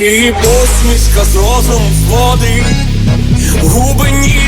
Її посмішка з розум зводить Губи ніжні,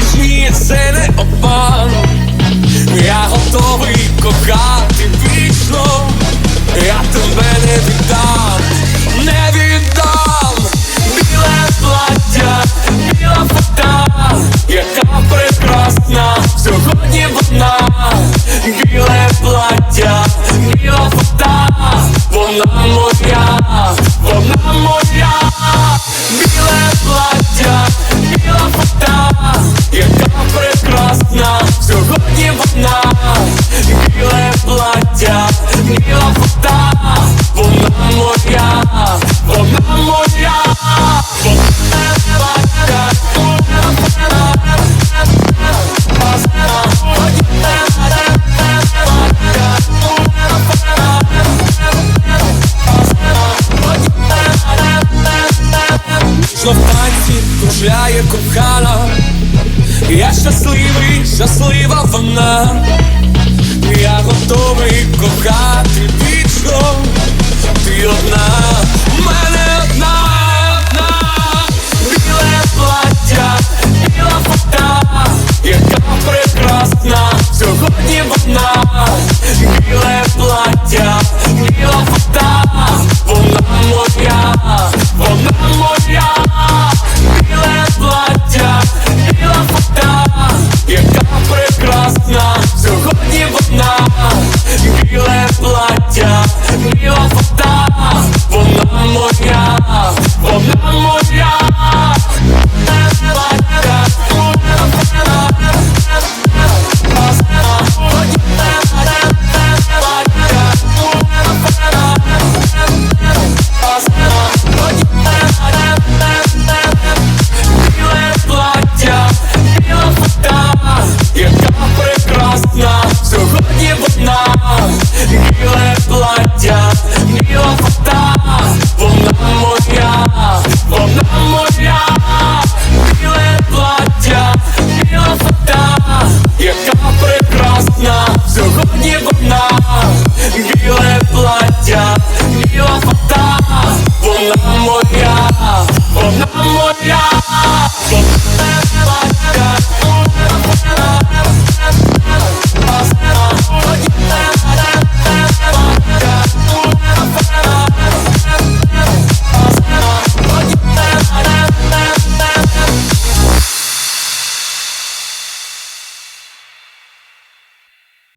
Вічно в танці кружляє кохана, я щасливий, щаслива вона, я готовий кохати вічно, ти одна, в мене одна, одна, біле плаття, біла фото, яка прекрасна, сьогодні вона.